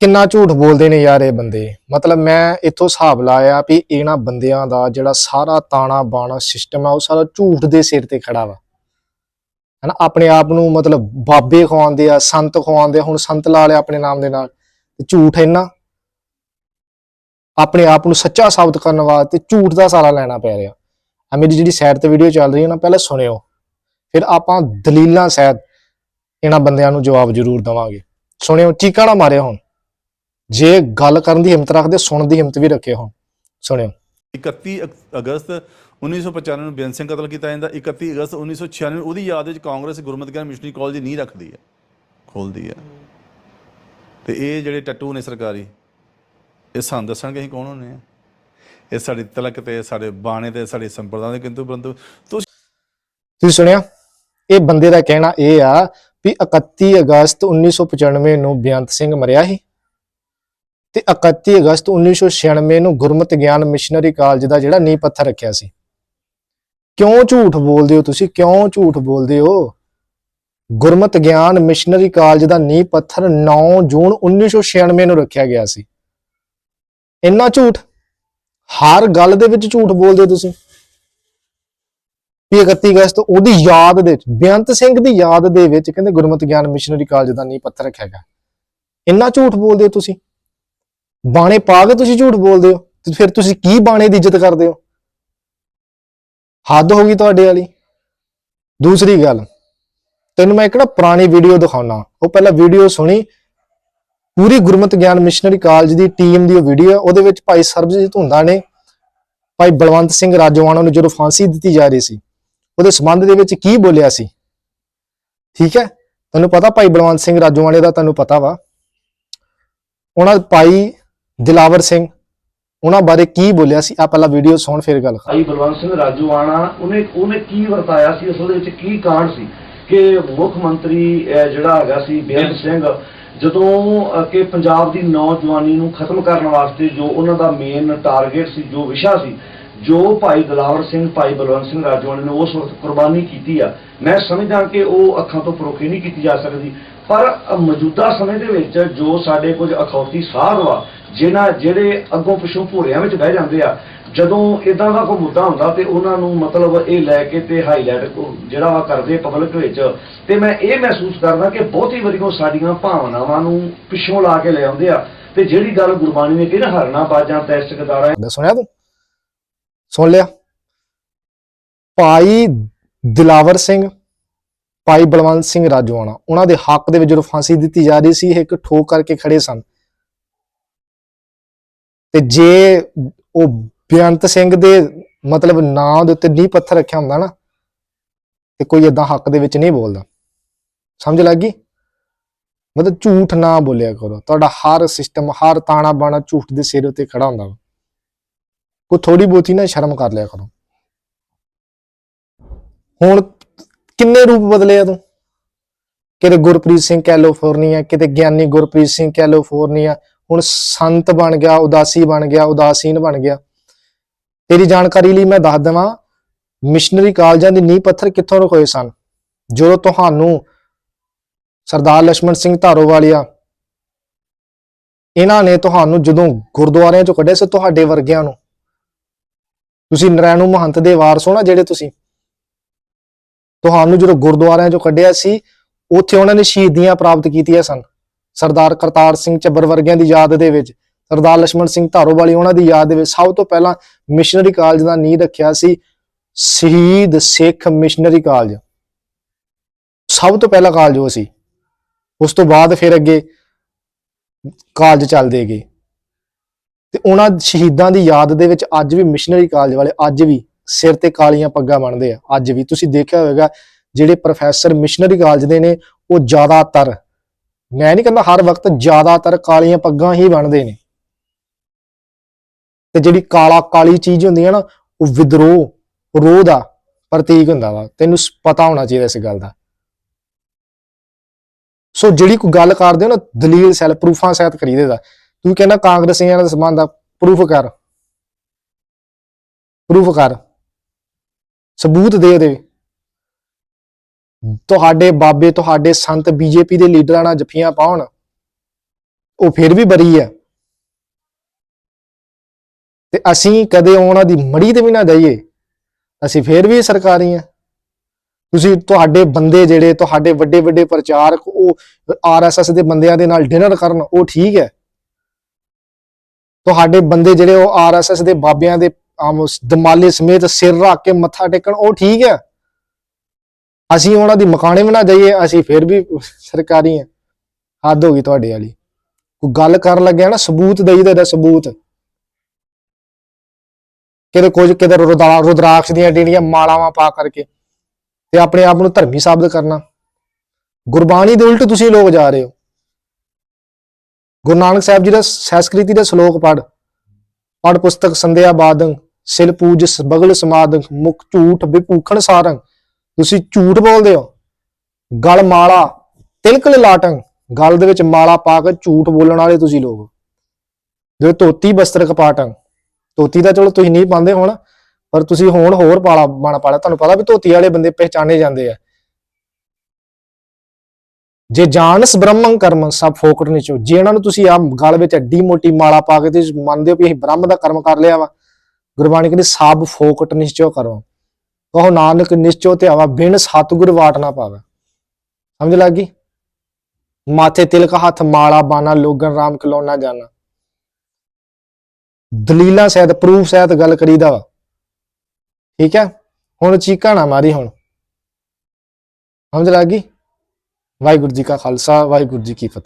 ਕਿੰਨਾ ਝੂਠ ਬੋਲਦੇ ਨੇ ਯਾਰ ਇਹ ਬੰਦੇ? ਮਤਲਬ ਮੈਂ ਇੱਥੋਂ ਹਿਸਾਬ ਲਾਇਆ ਵੀ ਇਹਨਾਂ ਬੰਦਿਆਂ ਦਾ ਜਿਹੜਾ ਸਾਰਾ ਤਾਣਾ ਬਾਣਾ ਸਿਸਟਮ ਆ, ਉਹ ਸਾਰਾ ਝੂਠ ਦੇ ਸਿਰ ਤੇ ਖੜਾ ਵਾ। ਹਨਾ, ਆਪਣੇ ਆਪ ਨੂੰ ਮਤਲਬ ਬਾਬੇ ਖਵਾਉਂਦੇ ਆ, ਸੰਤ ਖਵਾਉਂਦੇ ਆ, ਹੁਣ ਸੰਤ ਲਾ ਲਿਆ ਆਪਣੇ ਨਾਮ ਦੇ ਨਾਲ, ਤੇ ਝੂਠ ਇੰਨਾ। ਆਪਣੇ ਆਪ ਨੂੰ ਸੱਚਾ ਸਾਬਤ ਕਰਨ ਵਾਸਤੇ ਝੂਠ ਦਾ ਸਾਰਾ ਲੈਣਾ ਪੈ ਰਿਹਾ। ਆ ਮੇਰੀ ਜਿਹੜੀ ਸਾਈਡ ਤੇ ਵੀਡੀਓ ਚੱਲ ਰਹੀ ਹੈ ਨਾ, ਪਹਿਲਾਂ ਸੁਣਿਓ। ਫਿਰ ਆਪਾਂ ਦਲੀਲਾਂ ਸਹਿਤ ਇਹਨਾਂ ਬੰਦਿਆਂ ਨੂੰ ਜਵਾਬ ਜ਼ਰੂਰ ਦਵਾਂਗੇ। ਸੁਣਿਓ, ਚੀਕਾਂ ਨਾ ਮਾਰਿਓ ਹੁਣ। ਜੇ ਗੱਲ ਕਰਨ ਦੀ ਹਿੰਮਤ ਰੱਖਦੇ ਸੁਣਨ ਦੀ ਹਿੰਮਤ ਵੀ ਰੱਖਿਓ ਹੁਣ। ਸੁਣਿਓ। 31 ਅਗ- ਅਗਸਤ 1995 ਨੂੰ ਬੇਅੰਤ ਸਿੰਘ ਕਤਲ ਕੀਤਾ ਜਾਂਦਾ। 31 ਅਗਸਤ 1996 ਨੂੰ ਉਹਦੀ ਯਾਦ ਵਿੱਚ ਕਾਂਗਰਸ ਗੁਰਮਤਿ ਗਿਆਨ ਮਿਸ਼ਨਰੀ ਕਾਲਜ ਨੀਂਹ ਰੱਖਦੀ ਹੈ ਖੋਲਦੀ ਹੈ। ਤੇ ਇਹ ਜਿਹੜੇ ਟੱਟੂ ਨੇ ਸਰਕਾਰੀ ਇਹ ਸਾਨੂੰ ਦੱਸਣਗੇ ਅਸੀਂ ਕੌਣ ਹੁੰਨੇ ਆ। ਇਹ ਸਾਡੇ ਤਿਲਕ ਤੇ ਸਾਡੇ ਬਾਣੇ ਤੇ ਸਾਡੇ ਸੰਪਰਦਾ ਦੇ ਕਿੰਤੂ ਪਰੰਤੂ। ਤੁਸੀਂ ਤੁਸੀਂ ਸੁਣਿਆ? ਇਹ ਬੰਦੇ ਦਾ ਕਹਿਣਾ ਇਹ ਆ ਵੀ 31 ਅਗਸਤ 1995 ਨੂੰ ਬੇਅੰਤ ਸਿੰਘ ਮਰਿਆ ਸੀ। ਤੇ 31 ਅਗਸਤ 1996 ਨੂੰ ਗੁਰਮਤਿ ਗਿਆਨ ਮਿਸ਼ਨਰੀ ਕਾਲਜ ਦਾ ਜਿਹੜਾ ਨੀਂਹ ਪੱਥਰ ਰੱਖਿਆ ਸੀ। ਕਿਉਂ ਝੂਠ ਬੋਲਦੇ ਹੋ ਤੁਸੀਂ? ਕਿਉਂ ਝੂਠ ਬੋਲਦੇ ਹੋ? ਗੁਰਮਤਿ ਗਿਆਨ ਮਿਸ਼ਨਰੀ ਕਾਲਜ ਦਾ ਨੀਂਹ ਪੱਥਰ 9 ਜੂਨ 1996 ਨੂੰ ਰੱਖਿਆ ਗਿਆ ਸੀ। ਇੰਨਾ ਝੂਠ? ਹਰ ਗੱਲ ਦੇ ਵਿੱਚ ਝੂਠ ਬੋਲਦੇ ਹੋ ਤੁਸੀਂ? ਵੀ 31 ਅਗਸਤ ਉਹਦੀ ਯਾਦ ਦੇ ਵਿੱਚ, ਬੇਅੰਤ ਸਿੰਘ ਦੀ ਯਾਦ ਦੇ ਵਿੱਚ ਕਹਿੰਦੇ ਗੁਰਮਤਿ ਗਿਆਨ ਮਿਸ਼ਨਰੀ ਕਾਲਜ ਦਾ ਨੀਂਹ ਪੱਥਰ ਰੱਖਿਆ ਗਿਆ। ਇੰਨਾ ਝੂਠ ਬੋਲਦੇ ਹੋ ਤੁਸੀਂ? ਬਾਣੇ ਪਾ ਕੇ ਤੁਸੀਂ ਝੂਠ ਬੋਲਦੇ ਹੋ, ਤੇ ਫਿਰ ਤੁਸੀਂ ਕੀ ਬਾਣੇ ਦੀ ਇੱਜ਼ਤ ਕਰਦੇ ਹੋ? ਹੱਦ ਹੋ ਗਈ ਤੁਹਾਡੇ ਵਾਲੀ। ਦੂਸਰੀ ਗੱਲ, ਤੈਨੂੰ ਮੈਂ ਇੱਕ ਨਾ ਪੁਰਾਣੀ ਵੀਡੀਓ ਦਿਖਾਉਣਾ ਉਹ ਪਹਿਲਾਂ ਵੀਡੀਓ ਸੁਣੀ। ਪੂਰੀ ਗੁਰਮਤਿ ਗਿਆਨ ਮਿਸ਼ਨਰੀ ਕਾਲਜ ਦੀ ਟੀਮ ਦੀ ਉਹ ਵੀਡੀਓ ਉਹਦੇ ਵਿੱਚ ਭਾਈ ਸਰਬਜੀਤ ਹੁੰਦਾ ਨੇ। ਭਾਈ ਬਲਵੰਤ ਸਿੰਘ ਰਾਜੋਆਣਾ ਨੂੰ ਜਦੋਂ ਫਾਂਸੀ ਦਿੱਤੀ ਜਾ ਰਹੀ ਸੀ, ਉਹਦੇ ਸੰਬੰਧ ਦੇ ਵਿੱਚ ਕੀ ਬੋਲਿਆ ਸੀ? ਠੀਕ ਹੈ? ਤੁਹਾਨੂੰ ਪਤਾ ਭਾਈ ਬਲਵੰਤ ਸਿੰਘ ਰਾਜੋਆਣੇ ਦਾ ਤੁਹਾਨੂੰ ਪਤਾ ਵਾ। ਉਹਨਾਂ ਭਾਈ ਦਿਲਾਵਰ ਸਿੰਘ। ਉਹਨਾਂ ਬਾਰੇ ਕੀ ਬੋਲਿਆ ਸੀ? ਆ ਪਹਿਲਾਂ ਵੀਡੀਓ ਸੁਣ ਫਿਰ ਗੱਲ ਕਰ। ਭਾਈ ਬਲਵੰਤ ਸਿੰਘ ਰਾਜੂਆਣਾ ਉਹਨੇ ਉਹਨੇ ਕੀ ਵਰਤਾਇਆ ਸੀ? ਅਸਲ ਦੇ ਵਿੱਚ ਕੀ ਕਾਂਡ ਸੀ? ਕਿ ਮੁੱਖ ਮੰਤਰੀ ਅਹ, ਜਿਹੜਾ ਹੈਗਾ ਸੀ ਬੇਅੰਤ ਸਿੰਘ ਜਦੋਂ ਅਹ, ਕਿ ਪੰਜਾਬ ਦੀ ਨੌਜਵਾਨੀ ਨੂੰ ਖਤਮ ਕਰਨ ਵਾਸਤੇ ਜੋ ਉਹਨਾਂ ਦਾ ਮੇਨ ਟਾਰਗੇਟ ਸੀ ਜੋ ਵਿਸ਼ਾ ਸੀ ਜੋ ਭਾਈ ਦਲਾਵਰ ਸਿੰਘ ਭਾਈ ਬਲਵੰਤ ਸਿੰਘ ਰਾਜੂਆਣਾ ਨੇ ਉਸ ਵਕਤ ਕੁਰਬਾਨੀ ਕੀਤੀ ਆ ਮੈਂ ਸਮਝਦਾ ਕਿ ਉਹ ਅੱਖਾਂ ਤੋਂ ਪਰੋਖੀ ਨਹੀਂ ਕੀਤੀ ਜਾ ਸਕਦੀ। ਪਰ ਅ, ਮੌਜੂਦਾ ਸਮੇਂ ਦੇ ਵਿੱਚ ਜੋ ਸਾਡੇ ਕੁਝ ਅਖੌਤੀ ਸਾਧ ਵਾ ਜਿਨ੍ਹਾਂ ਜਿਹੜੇ ਅੱਗੋਂ ਪਿੱਛੋਂ ਭੂਰਿਆਂ ਵਿੱਚ ਬਹਿ ਜਾਂਦੇ ਆ, ਜਦੋਂ ਇਦਾਂ ਦਾ ਕੋਈ ਮੁੱਦਾ ਹੁੰਦਾ ਤੇ ਉਹਨਾਂ ਨੂੰ ਮਤਲਬ ਇਹ ਲੈ ਕੇ ਤੇ ਹਾਈਲਾਈਟ ਜਿਹੜਾ ਵਾ ਕਰਦੇ ਪਬਲਿਕ ਵਿੱਚ, ਤੇ ਮੈਂ ਇਹ ਮਹਿਸੂਸ ਕਰਦਾ ਕਿ ਬਹੁਤੀ ਵਾਰੀ ਉਹ ਸਾਡੀਆਂ ਭਾਵਨਾਵਾਂ ਨੂੰ ਪਿੱਛੋਂ ਲਾ ਕੇ ਲੈ ਆਉਂਦੇ ਆ। ਤੇ ਜਿਹੜੀ ਗੱਲ ਗੁਰਬਾਣੀ ਨੇ ਕਹੀ ਹਰਨਾ ਬਾਜਾਂ ਤੈਸ ਗਦਾਰਾ ਮੈਂ ਸੁਣਿਆ ਤੂੰ? ਸੁਣ ਲਿਆ। ਭਾਈ ਦਿਲਾਵਰ ਸਿੰਘ, ਭਾਈ ਬਲਵੰਤ ਸਿੰਘ ਰਾਜੋਆਣਾ, ਉਹਨਾਂ ਦੇ ਹੱਕ ਦੇ ਵਿੱਚ ਜਦੋਂ ਫਾਂਸੀ ਦਿੱਤੀ ਜਾ ਰਹੀ ਸੀ, ਇਹ ਇੱਕ ਠੋਕ ਕਰਕੇ ਖੜੇ ਸਨ। ਤੇ ਜੇ ਉਹ ਬੇਅੰਤ ਸਿੰਘ ਦੇ ਮਤਲਬ ਨਾਂ ਦੇ ਉੱਤੇ ਨੀਂਹ ਪੱਥਰ ਰੱਖਿਆ ਹੁੰਦਾ ਨਾ, ਤੇ ਕੋਈ ਏਦਾਂ ਹੱਕ ਦੇ ਵਿੱਚ ਨਹੀਂ ਬੋਲਦਾ। ਸਮਝ ਲੱਗ ਗਈ? ਮਤਲਬ ਝੂਠ ਨਾ ਬੋਲਿਆ ਕਰੋ। ਤੁਹਾਡਾ ਹਰ ਸਿਸਟਮ ਹਰ ਤਾਣਾ ਬਾਣਾ ਝੂਠ ਦੇ ਸਿਰ ਉੱਤੇ ਖੜਾ ਹੁੰਦਾ ਵਾ। ਕੋ ਥੋੜੀ ਬਹੁਤੀ ਨਾ ਸ਼ਰਮ ਕਰ ਲਿਆ ਕਰੋ। ਹੁਣ ਕਿੰਨੇ ਰੂਪ ਬਦਲੇ ਆ ਤੂੰ? ਕਿਤੇ ਗੁਰਪ੍ਰੀਤ ਸਿੰਘ ਕੈਲੀਫੋਰਨੀਆ, ਕਿਤੇ ਗਿਆਨੀ ਗੁਰਪ੍ਰੀਤ ਸਿੰਘ ਕੈਲੀਫੋਰਨੀਆ ਹੁਣ ਸੰਤ ਬਣ ਗਿਆ, ਉਦਾਸੀ ਬਣ ਗਿਆ, ਉਦਾਸੀਨ ਬਣ ਗਿਆ। ਤੇਰੀ ਜਾਣਕਾਰੀ ਲਈ ਮੈਂ ਦੱਸ ਦਵਾਂ, ਮਿਸ਼ਨਰੀ ਕਾਲਜਾਂ ਦੀ ਨੀਂਹ ਪੱਥਰ ਕਿੱਥੋਂ ਰਖੋਏ ਸਨ? ਜਦੋਂ ਤੁਹਾਨੂੰ ਸਰਦਾਰ ਲక్ష్మణ ਸਿੰਘ ਧਾਰੋਵਾਲੀਆ ਇਹਨਾਂ ਨੇ ਤੁਹਾਨੂੰ ਜਦੋਂ ਗੁਰਦੁਆਰਿਆਂ ਚੋਂ ਕੱਢਿਆ ਸੀ ਤੁਹਾਡੇ ਵਰਗਿਆਂ ਨੂੰ? ਤੁਸੀਂ ਨਰੈਣੂ ਮਹੰਤ ਦੇ ਵਾਰਸ ਹੋ ਨਾ ਜਿਹੜੇ ਤੁਸੀਂ? ਤੁਹਾਨੂੰ ਜਦੋਂ ਗੁਰਦੁਆਰਿਆਂ ਚੋਂ ਕੱਢਿਆ ਸੀ, ਉੱਥੇ ਉਹਨਾਂ ਨੇ ਸ਼ਹੀਦੀਆਂ ਪ੍ਰਾਪਤ ਕੀਤੀਆਂ ਸਨ। ਸਰਦਾਰ ਕਰਤਾਰ ਸਿੰਘ ਚੱਬਰ ਵਰਗਿਆਂ ਦੀ ਯਾਦ ਦੇ ਵਿੱਚ, ਸਰਦਾਰ ਲక్ష్మణ ਸਿੰਘ ਧਾਰੋਵਾਲੀ ਉਹਨਾਂ ਦੀ ਯਾਦ ਦੇ ਵਿੱਚ ਸਭ ਤੋਂ ਪਹਿਲਾਂ ਮਿਸ਼ਨਰੀ ਕਾਲਜ ਦਾ ਨੀਂਹ ਰੱਖਿਆ ਸੀ ਸ਼ਹੀਦ ਸਿੱਖ ਮਿਸ਼ਨਰੀ ਕਾਲਜ ਸਭ ਤੋਂ ਪਹਿਲਾ ਕਾਲਜ ਉਹ ਸੀ। ਉਸ ਤੋਂ ਬਾਅਦ ਫਿਰ ਅੱਗੇ ਕਾਲਜ ਚੱਲਦੇ ਗਏ। ਤੇ ਉਹਨਾਂ ਸ਼ਹੀਦਾਂ ਦੀ ਯਾਦ ਦੇ ਵਿੱਚ ਅੱਜ ਵੀ ਮਿਸ਼ਨਰੀ ਕਾਲਜ ਵਾਲੇ ਅੱਜ ਵੀ ਸਿਰ ਤੇ ਕਾਲੀਆਂ ਪੱਗਾਂ ਬੰਨਦੇ ਆ। ਅੱਜ ਵੀ ਤੁਸੀਂ ਦੇਖਿਆ ਹੋਵੇਗਾ, ਜਿਹੜੇ ਪ੍ਰੋਫੈਸਰ ਮਿਸ਼ਨਰੀ ਕਾਲਜ ਦੇ ਨੇ, ਉਹ ਜ਼ਿਆਦਾਤਰ ਮੈਂ ਨਹੀਂ ਕਹਿੰਦਾ ਹਰ ਵਕਤ ਜ਼ਿਆਦਾਤਰ ਕਾਲੀਆਂ ਪੱਗਾਂ ਹੀ ਬਣਦੇ ਨੇ। ਤੇ ਜਿਹੜੀ ਕਾਲਾ ਕਾਲੀ ਚੀਜ਼ ਹੁੰਦੀ ਹੈ ਨਾ, ਉਹ ਵਿਦਰੋਹ ਰੋਹ ਦਾ ਪ੍ਰਤੀਕ ਹੁੰਦਾ ਵਾ। ਤੈਨੂੰ ਪਤਾ ਹੋਣਾ ਚਾਹੀਦਾ ਇਸ ਗੱਲ ਦਾ। ਸੋ ਜਿਹੜੀ ਕੋਈ ਗੱਲ ਕਰਦੇ ਹੋ ਨਾ, ਦਲੀਲ ਸੈਲ, ਪ੍ਰੂਫਾਂ ਸਹਿਤ ਕਰੀਦੇ ਦਾ। ਤੂੰ ਕਹਿੰਦਾ ਕਾਂਗਰਸੀਆਂ ਦਾ ਸੰਬੰਧ ਆ ਪ੍ਰੂਫ ਕਰ। ਪ੍ਰੂਫ ਕਰ। ਸਬੂਤ ਦੇ ਦੇ ਤੁਹਾਡੇ ਬਾਬੇ, ਤੁਹਾਡੇ ਸੰਤ ਬੀਜੇਪੀ ਦੇ ਲੀਡਰਾਂ ਨਾਲ ਜੱਫੀਆਂ ਪਾਉਣ, ਉਹ ਫਿਰ ਵੀ ਬਰੀ ਹੈ ਤੇ ਅਸੀਂ ਕਦੇ ਉਹਨਾਂ ਦੀ ਮੜੀ ਤੇ ਵੀ ਨਾ ਜਾਈਏ, ਅਸੀਂ ਫਿਰ ਵੀ ਸਰਕਾਰੀ ਆ। ਤੁਸੀਂ ਤੁਹਾਡੇ ਬੰਦੇ ਜਿਹੜੇ, ਤੁਹਾਡੇ ਵੱਡੇ ਵੱਡੇ ਪ੍ਰਚਾਰਕ, ਉਹ ਆਰਐਸਐਸ ਦੇ ਬੰਦਿਆਂ ਦੇ ਨਾਲ ਡਿਨਰ ਕਰਨ, ਉਹ ਠੀਕ ਹੈ। ਤੁਹਾਡੇ ਬੰਦੇ ਜਿਹੜੇ ਉਹ ਆਰਐਸਐਸ ਦੇ ਬਾਬਿਆਂ ਦੇ, ਆਮ ਦਮਾਲੇ ਸਮੇਤ ਸਿਰ ਰੱਖ ਕੇ ਮੱਥਾ ਟੇਕਣ, ਉਹ ਠੀਕ ਹੈ। ਅਸੀਂ ਉਹਨਾਂ ਦੀ ਮਕਾਨੇ ਬਣਾ ਜਾਈਏ, ਅਸੀਂ ਫਿਰ ਵੀ ਸਰਕਾਰੀ ਆ। ਹੱਦ ਹੋ ਗਈ ਤੁਹਾਡੇ ਵਾਲੀ। ਕੋਈ ਗੱਲ ਕਰਨ ਲੱਗਿਆ ਨਾ, ਸਬੂਤ ਦੇਈ ਦੇ ਸਬੂਤ। ਕਿਤੇ ਕੁਝ, ਕਿਤੇ ਰੁਦਰਾ- ਰੁਦਰਾਕਸ਼ ਦੀਆਂ ਜਿਹੜੀਆਂ ਮਾਲਾਵਾਂ ਪਾ ਕਰਕੇ ਤੇ ਆਪਣੇ ਆਪ ਨੂੰ ਧਰਮੀ ਸਾਬਤ ਕਰਨਾ। ਗੁਰਬਾਣੀ ਦੇ ਉਲਟ ਤੁਸੀਂ ਲੋਕ ਜਾ ਰਹੇ ਹੋ। ਗੁਰੂ ਨਾਨਕ ਸਾਹਿਬ ਜੀ ਦਾ ਸੰਸਕ੍ਰਿਤੀ ਦਾ ਸ਼ਲੋਕ ਪੜ ਪੜ ਪੁਸਤਕ ਸੰਧਿਆ ਬਾਦੰ ਸਿਲ ਪੂਜ ਬਗਲ ਸਮਾਦੰ, ਮੁਖ ਝੂਠ ਵਿਪੂਖਣ ਸਾਰੰ। ਤੁਸੀਂ ਝੂਠ ਬੋਲਦੇ ਹੋ। ਗਲ ਮਾਲਾ, ਤਿਲਕ ਲਾਟੰ ਗਲ ਦੇ ਵਿੱਚ ਮਾਲਾ ਪਾ ਕੇ ਝੂਠ ਬੋਲਣ ਵਾਲੇ ਤੁਸੀਂ ਲੋਕ। ਜੋ ਧੋਤੀ ਬਸਤਰ ਕਪਾਟੰ ਧੋਤੀ ਤਾਂ ਚਲੋ ਤੁਸੀਂ ਨਹੀਂ ਪਾਉਂਦੇ ਹੁਣ, ਪਰ ਤੁਸੀਂ ਹੁਣ ਹੋਰ ਪਾਲਾ ਬਣ ਪਾਲਾ। ਤੁਹਾਨੂੰ ਪਤਾ ਵੀ ਧੋਤੀ ਵਾਲੇ ਬੰਦੇ ਪਹਿਚਾਨੇ ਜਾਂਦੇ ਆ। ਜੇ ਜਾਣਸ ਬ੍ਰਹਮੰ ਕਰਮ, ਸਭ ਫੋਕਟ ਨਿਚੋ। ਜੇ ਇਹਨਾਂ ਨੂੰ ਤੁਸੀਂ ਆ ਗਲ ਵਿੱਚ ਐਡੀ ਮੋਟੀ ਮਾਲਾ ਪਾ ਕੇ ਤੇ ਮੰਨਦੇ ਹੋ ਵੀ ਅਸੀਂ ਬ੍ਰਹਮ ਦਾ ਕਰਮ ਕਰ ਲਿਆ ਵਾ, ਗੁਰਬਾਣੀ ਕਹਿੰਦੀ ਸਭ ਫੋਕਟ ਨਿਸ਼ਚੋ ਕਰੋ। ਕਹੋ ਨਾਨਕ ਨਿਸ਼ਚੋ ਤੇ ਬਿਨ ਸਤਿਗੁਰ ਵਾਟ ਨਾ ਪਾਵੇ। ਸਮਝ ਲੱਗੀ ਮਾਥੇ ਤਿਲਕ ਹੱਥ, ਮਾਲਾ ਬਾਣਾ, ਲੋਗਨ ਰਾਮ ਖਲੋਣਾ ਜਾਣਾ। ਦਲੀਲਾਂ ਸਹਿਤ, ਪ੍ਰੂਫ ਸਹਿਤ ਗੱਲ ਕਰੀਦਾ ਵਾ। ਠੀਕ ਹੈ? ਹੁਣ ਚੀਕਾਂ ਨਾ ਮਾਰੀ ਹੁਣ। ਸਮਝ ਲੱਗ ਗਈ? ਵਾਹਿਗੁਰੂ ਜੀ ਕਾ ਖਾਲਸਾ, ਵਾਹਿਗੁਰੂ ਜੀ ਕੀ ਫਤਿਹ।